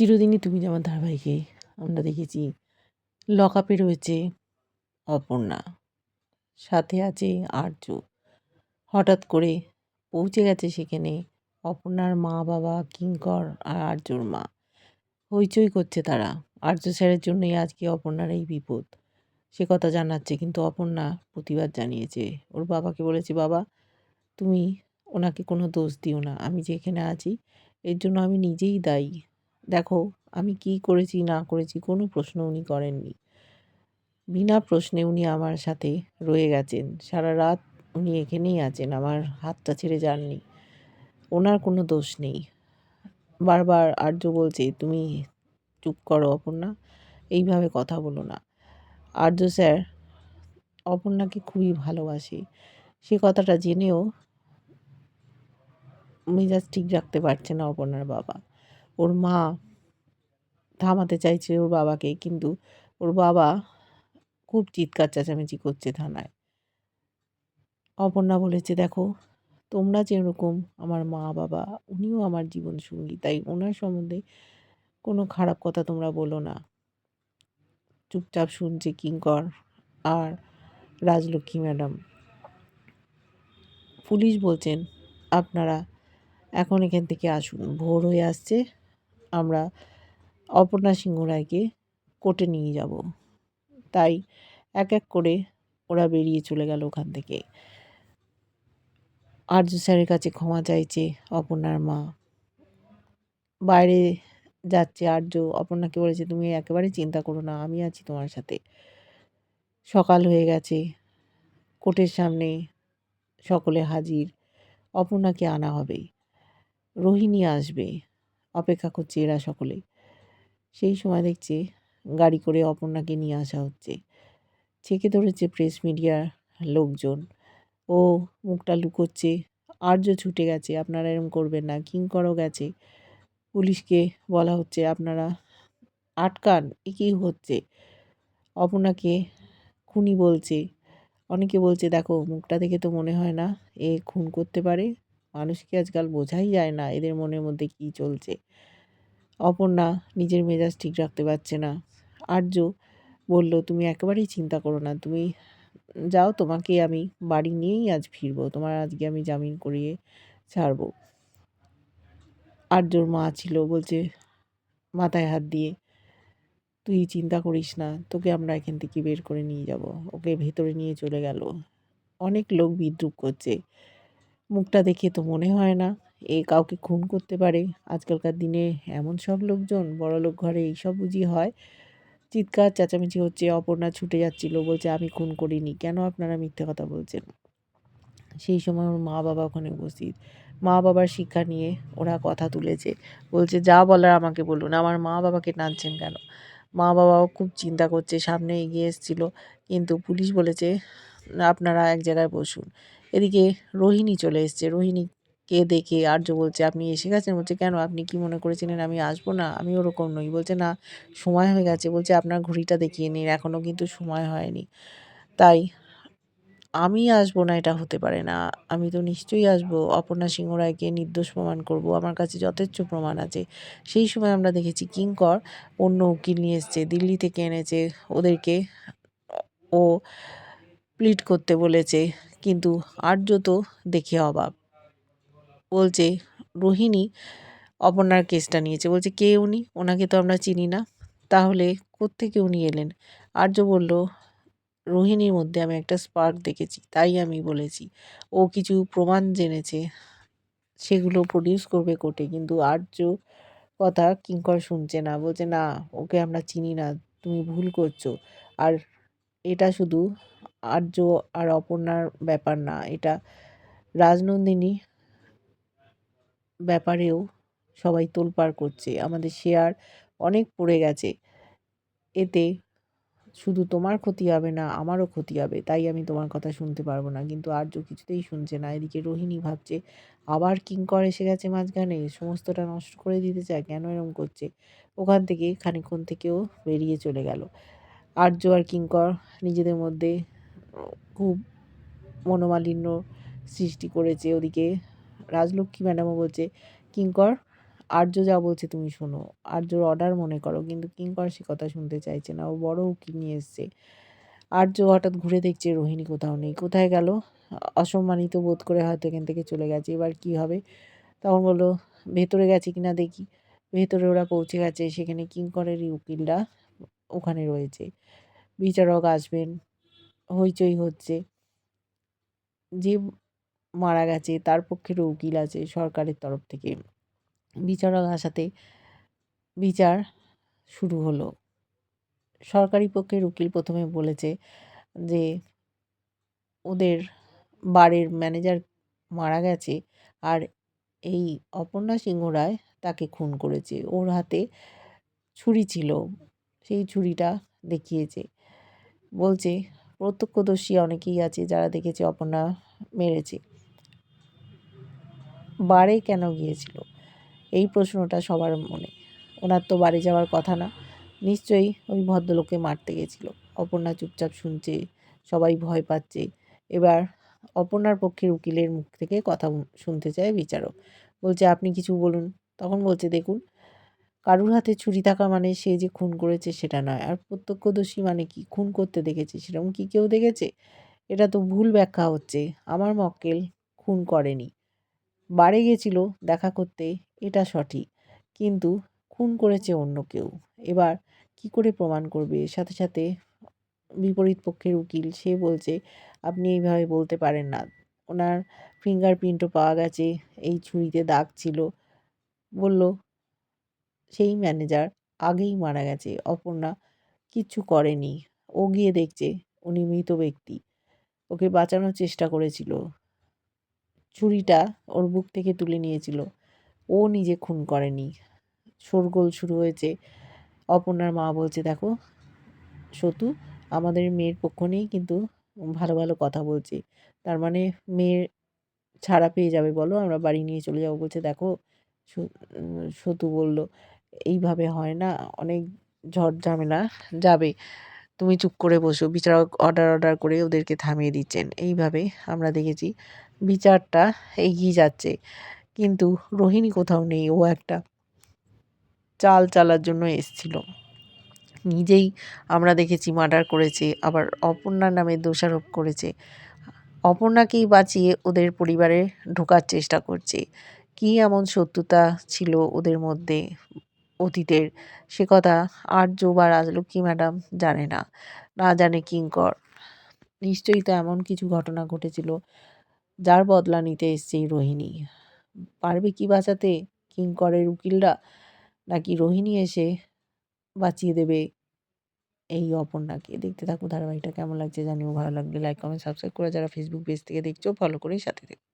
চিরদিনই তুমি যেমন ধারাবাহিকে আমরা দেখেছি। লকআপে রয়েছে অপর্ণা। সাথে আছে আর্য হঠাৎ করে পৌঁছে গেছে সেখানে অপর্ণার মা বাবা, কিঙ্কর আর আর্যর মা। হইচই করছে তারা। আর্য স্যারের জন্যই আজকে অপর্ণার এই বিপদ। সে কথা জানাচ্ছে কিন্তু অপর্ণা প্রতিবাদ জানিয়েছে। ওর বাবাকে বলেছে, বাবা, তুমি ওনাকে কোনো দোষ দিও না। আমি যে এখানে আছি, এর জন্য আমি নিজেই দায়ী। দেখো, আমি কি করেছি, না করেছি, কোনো প্রশ্ন উনি করেননি। বিনা প্রশ্নে উনি আমার সাথে রয়ে গেছেন। সারা রাত উনি এখানেই আছেন, আমার হাতটা ছেড়ে যাননি। ওনার কোনো দোষ নেই। বারবার আর্য বলছে, তুমি চুপ করো অপর্ণা, এইভাবে কথা বলো না। আর্য স্যার, অপর্ণাকে খুবই ভালোবাসে। সে কথাটা জেনেও মেজাজ ঠিক রাখতে পারছে না অপর্ণার বাবা। ওর মা থামাতে চাইছে ওর বাবাকে, কিন্তু ওর বাবা খুব চিৎকার চেঁচামেচি করছে থানায়। অপর্ণা বলেছে, দেখো, তোমরা যেরকম আমার মা, বাবা, উনিও আমার জীবন সঙ্গী তাই ওনার সম্বন্ধে কোনো খারাপ কথা তোমরা বলো না। চুপচাপ শুনছে কিঙ্কর আর রাজলক্ষ্মী ম্যাডাম। পুলিশ বলছেন, আপনারা এখন এখান থেকে আসুন, ভোর হয়ে আসছে আমরা অপর্ণা সিংহ রায়কে কোর্টে নিয়ে যাব। তাই এক এক করে ওরা বেরিয়ে চলে গেল ওখান থেকে। আর্য স্যারের কাছে ক্ষমা চাইছে অপর্ণার মা। বাইরে যাচ্ছে আর্য অপর্ণাকে বলেছে, তুমি একেবারে চিন্তা করো না, আমি আছি তোমার সাথে। সকাল হয়ে গেছে। কোর্টের সামনে সকলে হাজির। অপর্ণাকে আনা হবে। রোহিণী আসবে। অপেক্ষা করছে এরা সকলে সেই সময় দেখছে গাড়ি করে অপর্ণাকে নিয়ে আসা হচ্ছে। ছেঁকে ধরেছে প্রেস মিডিয়ার লোকজন। ও মুখটা লুকোচ্ছে। আর্য ছুটে গেছে। আপনারা এরম করবেন না। কিঙ্করও গেছে। পুলিশকে বলা হচ্ছে আপনারা আটকান। এ কী হচ্ছে? অপর্ণাকে খুনি বলছে। অনেকে বলছে, দেখো, মুখটা দেখে তো মনে হয় না এ খুন করতে পারে। মানুষকে আজকাল বোঝাই যায় না এদের মনের মধ্যে কী চলছে? অপর্ণা নিজের মেজাজ ঠিক রাখতে পারছে না। আর্য বলল, তুমি একেবারেই চিন্তা করো না, তুমি যাও, তোমাকে আমি বাড়ি নিয়েই আজ ফিরবো, তোমার আজকে আমি জামিন করিয়ে ছাড়বো। আর্যর মা ছিল, বলছে, মাথায় হাত দিয়ে, তুই চিন্তা করিস না, তোকে আমরা এখান থেকে বের করে নিয়ে যাব, ওকে ভেতরে নিয়ে চলে গেল। অনেক লোক বিদ্রুপ করছে। মুখটা দেখে তো মনে হয় না। এ কাউকে খুন করতে পারে। আজকালকার দিনে এমন সব লোকজন, বড়লোক ঘরে এইসব বুঝি হয়। চিৎকার, চেঁচামেচি হচ্ছে, অপর্ণা ছুটে যাচ্ছিল, বলছে, আমি খুন করিনি। কেন আপনারা মিথ্যে কথা বলছেন? সেই সময় ওর মা বাবা ওখানে উপস্থিত। মা বাবার শিক্ষা নিয়ে ওরা কথা তুলেছে। বলছে, যা বলার আমাকে বলুন। আমার মা বাবাকে টানছেন কেন? মা বাবাও খুব চিন্তা করছে, সামনে এগিয়ে এসেছিল। কিন্তু পুলিশ বলেছে, আপনারা এক জায়গায় বসুন। এদিকে রোহিণী চলে এসছে। রোহিণীকে দেখে আর্য বলছে, আপনি এসে গেছেন? বলছে, কেন? আপনি কি মনে করেছিলেন আমি আসব না? আমি ওরকম নই। বলছে, না, সময় হয়ে গেছে। বলছে, আপনার ঘড়িটা দেখিয়ে নিন এখনও কিন্তু সময় হয়নি। তাই আমি আসব না, এটা হতে পারে না। আমি তো নিশ্চয়ই আসব। অপর্ণা সিংহ রায়কে নির্দোষ প্রমাণ করব। আমার কাছে যথেচ্ছ প্রমাণ আছে। সেই সময় আমরা দেখেছি কিঙ্কর অন্য উকিল নিয়ে এসছে, দিল্লি থেকে এনেছে ওদেরকে। ও প্লিট করতে বলেছে, কিন্তু আর্য তো দেখে অবাক। বলছে, রোহিণী অপর্ণার কেসটা নিয়েছে। বলছে, কে উনি? ওনাকে তো আমরা চিনি না। তাহলে কোত্থেকে উনি এলেন? আর্য বলল, রোহিণীর মধ্যে আমি একটা স্পার্ক দেখেছি, তাই আমি বলেছি। ও কিছু প্রমাণ জেনেছে, সেগুলো প্রডিউস করবে কোর্টে, কিন্তু আর্য কথা কিঙ্কর শুনছে না। বলছে, না, ওকে আমরা চিনি না, তুমি ভুল করছ। আর এটা শুধু আর্য আর অপর্ণার ব্যাপার না, এটা রাজনন্দিনী ব্যাপারেও সবাই তোলপাড় করছে। আমাদের শেয়ার অনেক পড়ে গেছে। এতে শুধু তোমার ক্ষতি হবে না, আমারও ক্ষতি হবে, তাই আমি তোমার কথা শুনতে পারব না। কিন্তু আর্য কিছুতেই শুনছে না। এদিকে রোহিণী ভাবছে, আবার কিঙ্কর এসে গেছে মাঝখানে, সমস্তটা নষ্ট করে দিতে চায়, কেন এরম করছে? ওখান থেকে, খানিক্ষণ থেকেও বেরিয়ে চলে গেল। আর্য আর কিঙ্কর নিজেদের মধ্যে খুব মনোমালিন্য সৃষ্টি করেছে ওদিকে। রাজলক্ষ্মী ম্যাডামও বলছে, কিঙ্কর আর্য যা বলছে তুমি শোনো। আর্যর অর্ডার মনে করো, কিন্তু কিঙ্কর সে কথা শুনতে চাইছে না। ও বড় উকিল নিয়ে এসছে। আর্য হঠাৎ ঘুরে দেখছে, রোহিণী কোথাও নেই। কোথায় গেল? অসম্মানিত বোধ করে হয়তো এখান থেকে চলে গেছে। এবার কি হবে? তখন বলল, ভেতরে গেছে কিনা দেখি। ভেতরে ওরা পৌঁছে গেছে। সেখানে কিঙ্করেরই উকিলরা ওখানে রয়েছে। বিচারক আসবেন। হইচই হচ্ছে। যে মারা গেছে, তার পক্ষেরও উকিল আছে সরকারের তরফ থেকে। বিচারক আসাতে বিচার শুরু হলো। সরকারি পক্ষের উকিল প্রথমে বলেছে যে, ওদের বারের ম্যানেজার মারা গেছে আর এই অপর্ণা সিংহ রায় তাকে খুন করেছে। ওর হাতে ছুরি ছিল। সেই ছুরিটা দেখিয়েছে। বলছে প্রত্যক্ষদর্শী অনেকেই আছে যারা দেখেছে অপর্ণা মেরেছে। বারে কেন গিয়েছিল? এই প্রশ্নটা সবার মনে। ওনার তো বাড়ি যাওয়ার কথা না। নিশ্চয়ই ওই ভদ্রলোককে মারতে গেছিল। অপর্ণা চুপচাপ শুনছে, সবাই ভয় পাচ্ছে। এবার অপর্ণার পক্ষের উকিলের মুখ থেকে কথা শুনতে চায় বিচারক। বলছে, আপনি কিছু বলুন। তখন বলছে, দেখুন কারুর হাতে ছুরি থাকা মানে সে যে খুন করেছে সেটা নয়। আর প্রত্যক্ষদর্শী মানে কি? খুন করতে দেখেছে, সেরকম কি কেউ দেখেছে? এটা তো ভুল ব্যাখ্যা হচ্ছে। আমার মক্কেল খুন করেনি। বাড়ি গেছিল দেখা করতে, এটা সঠিক। কিন্তু খুন করেছে অন্য কেউ। এবার কি করে প্রমাণ করবে? সাথে সাথে বিপরীত পক্ষের উকিল, সে বলছে, আপনি এইভাবে বলতে পারেন না। ওনার ফিঙ্গারপ্রিন্টও পাওয়া গেছে। এই ছুরিতে দাগ ছিল। বলল সেই ম্যানেজার আগেই মারা গেছে। অপর্ণা কিচ্ছু করেনি। ও গিয়ে দেখছে উনি মৃত ব্যক্তি। ওকে বাঁচানোর চেষ্টা করেছিল। ছুরিটা ওর বুক থেকে তুলে নিয়েছিল। ও নিজে খুন করেনি। শোরগোল শুরু হয়েছে। অপর্ণার মা বলছে, দেখো, সতু, আমাদের মেয়ের পক্ষ নেই কিন্তু ভালো ভালো কথা বলছে। তার মানে মেয়ের ছাড়া পেয়ে যাবে, বলো, আমরা বাড়ি নিয়ে চলে যাব। বলছে, দেখো সতু বলল এইভাবে হয় না। অনেক ঝড় ঝামেলা যাবে। তুমি চুপ করে বসো। বিচারক অর্ডার অর্ডার করে ওদেরকে থামিয়ে দিচ্ছেন। এইভাবে আমরা দেখেছি বিচারটা এগিয়ে যাচ্ছে। কিন্তু রোহিণী কোথাও নেই। ও একটা চাল চালার জন্য এসছিল। নিজেই আমরা দেখেছি মার্ডার করেছে, আবার অপর্ণার নামে দোষারোপ করেছে। অপর্ণাকেই বাঁচিয়ে ওদের পরিবারে ঢোকার চেষ্টা করছে। কী এমন শত্রুতা ছিল ওদের মধ্যে? অতীতের। সে কথা আর্য বা রাজলক্ষ্মী ম্যাডাম জানে না না জানে কিঙ্কর। নিশ্চয়ই তো এমন কিছু ঘটনা ঘটেছিল, যার বদলা নিতে এসছে এই রোহিণী। পারবে কি বাঁচাতে কিঙ্করের উকিলরা, নাকি রোহিণী এসে বাঁচিয়ে দেবে এই অপর্ণাকে? দেখতে থাকো ধারাবাহিকটা কেমন লাগছে জানিও, ভালো লাগলে লাইক কমেন্ট সাবস্ক্রাইব করে যারা ফেসবুক পেজ থেকে দেখছ ফলো করেই সাথে দেখো